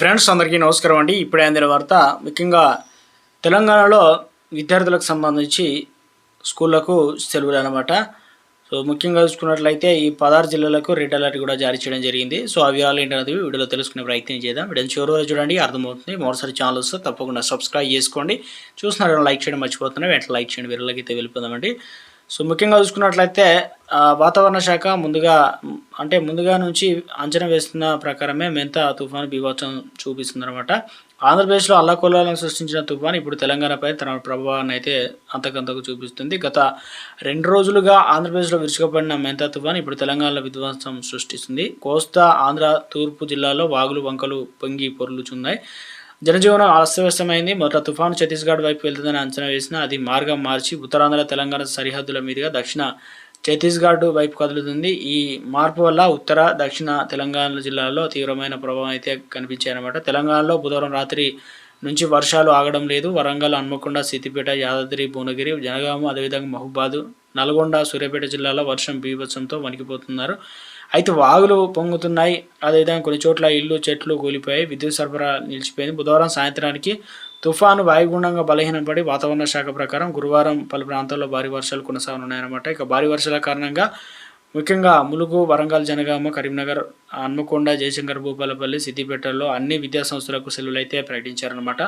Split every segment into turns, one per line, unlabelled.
Friends అందరికీ నమస్కారం అండి. ఇప్పుడే అందిన వార్త ముఖ్యంగా తెలంగాణలో విద్యార్థులకు సంబంధించి స్కూళ్ళకు సెలవులు అనమాట సో ముఖ్యంగా చూసుకున్నట్లయితే ఈ పదహారు జిల్లాలకు రెడ్ అలర్ట్ కూడా జారీ చేయడం జరిగింది. సో ఆ వివరాలు ఏంటనేది వీడియోలో తెలుసుకునే ప్రయత్నం చేద్దాం. వీడియో చివరి వరకు చూడండి అర్థమవుతుంది. మరోసారి ఛానల్ వస్తే తప్పకుండా సబ్స్క్రైబ్ చేసుకోండి. చూస్తున్నారు లైక్ చేయడం మర్చిపోతున్నాయి వెంటనే లైక్ చేయండి. వీళ్ళకి అయితే వెళ్ళిపోదామండి. సో ముఖ్యంగా చూసుకున్నట్లయితే వాతావరణ శాఖ ముందుగా అంటే ముందుగా నుంచి అంచనా వేస్తున్న ప్రకారమే మెంత తుఫాను బీభత్సం చూపిస్తుంది అనమాట ఆంధ్రప్రదేశ్లో అల్లకొల్లాలను సృష్టించిన తుఫాను ఇప్పుడు తెలంగాణపై తన ప్రభావాన్ని అయితే అంతకంతకు చూపిస్తుంది. గత రెండు రోజులుగా ఆంధ్రప్రదేశ్లో విరుచుకుపడిన మెంత తుఫాను ఇప్పుడు తెలంగాణలో విధ్వంసం సృష్టిస్తుంది. కోస్తా ఆంధ్ర తూర్పు జిల్లాలో వాగులు వంకలు పొంగి పొర్లుచున్నాయి. జనజీవనం అస్తవ్యస్తమైంది. మొదట తుఫాను ఛత్తీస్గఢ్ వైపు వెళ్తుందని అంచనా వేసిన అది మార్గం మార్చి ఉత్తరాంధ్ర తెలంగాణ సరిహద్దుల మీదుగా దక్షిణ ఛత్తీస్గఢ్ వైపు కదులుతుంది. ఈ మార్పు వల్ల ఉత్తర దక్షిణ తెలంగాణ జిల్లాల్లో తీవ్రమైన ప్రభావం అయితే కనిపించాయన్నమాట తెలంగాణలో బుధవారం రాత్రి నుంచి వర్షాలు ఆగడం లేదు. వరంగల్ హన్మకొండ సిద్దిపేట యాదాద్రి భువనగిరి జనగామ అదేవిధంగా మహబూబాద్ నల్గొండ సూర్యాపేట జిల్లాలో వర్షం బీభత్సంతో వణికిపోతున్నారు. అయితే వాగులు పొంగుతున్నాయి. అదేవిధంగా కొన్ని చోట్ల ఇల్లు చెట్లు కూలిపోయాయి. విద్యుత్ సరఫరా నిలిచిపోయింది. బుధవారం సాయంత్రానికి తుఫాను వాయుగుండంగా బలహీనపడి వాతావరణ శాఖ ప్రకారం గురువారం పలు ప్రాంతాల్లో భారీ వర్షాలు కొనసాగనున్నాయన్నమాట. ఇక భారీ వర్షాల కారణంగా ముఖ్యంగా ములుగు వరంగల్ జనగామ కరీంనగర్ హన్మకొండ జయశంకర్ భూపాలపల్లి సిద్దిపేటలో అన్ని విద్యా సంస్థలకు సెలవులు అయితే ప్రకటించారనమాట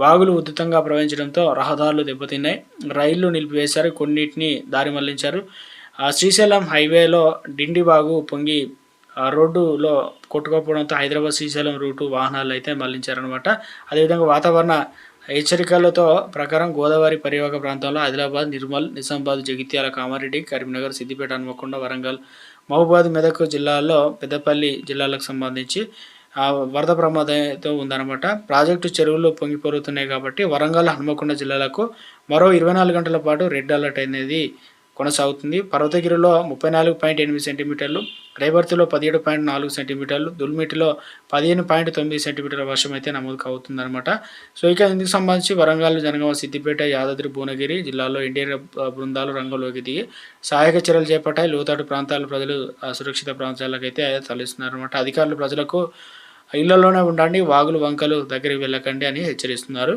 వాగులు ఉధృతంగా ప్రవహించడంతో రహదారులు దెబ్బతిన్నాయి. రైళ్ళు నిలిపివేశారు. కొన్నిటిని దారి మళ్ళించారు. శ్రీశైలం హైవేలో డిండిబాగు పొంగి రోడ్డులో కొట్టుకోపోవడంతో హైదరాబాద్ శ్రీశైలం రూటు వాహనాలు అయితే మళ్ళించారనమాట అదేవిధంగా వాతావరణ హెచ్చరికలతో ప్రకారం గోదావరి పరివాహక ప్రాంతంలో ఆదిలాబాద్ నిర్మల్ నిజామాబాద్ జగిత్యాల కామారెడ్డి కరీంనగర్ సిద్దిపేట హన్మకొండ వరంగల్ మహబూబాద్ మెదక్ జిల్లాల్లో పెద్దపల్లి జిల్లాలకు సంబంధించి వరద ప్రమాదంతో ఉందన్నమాట. ప్రాజెక్టు చెరువులు పొంగిపోరుతున్నాయి కాబట్టి వరంగల్ హనుమకొండ జిల్లాలకు మరో ఇరవై నాలుగు గంటల పాటు రెడ్ అలర్ట్ అనేది కొనసాగుతుంది. పర్వతగిరిలో ముప్పై నాలుగు పాయింట్ ఎనిమిది సెంటీమీటర్లు రేవర్తిలో పదిహేడు పాయింట్ నాలుగు సెంటీమీటర్లు దుల్మిటిలో పదిహేను పాయింట్ తొమ్మిది సెంటీమీటర్ల వర్షం అయితే నమోదు అవుతుందన్నమాట సో ఇక ఇందుకు సంబంధించి వరంగల్ జనగామ సిద్దిపేట యాదాద్రి భువనగిరి జిల్లాలో ఎన్టీఆర్ బృందాలు రంగంలోకి దిగి సహాయక చర్యలు చేపట్టాయి. లోతట్టు ప్రాంతాల ప్రజలు సురక్షిత ప్రాంతాలకు అయితే తరలిస్తున్నారు అనమాట అధికారులు ప్రజలకు ఇళ్ళలోనే ఉండండి వాగులు వంకలు దగ్గరికి వెళ్ళకండి అని హెచ్చరిస్తున్నారు.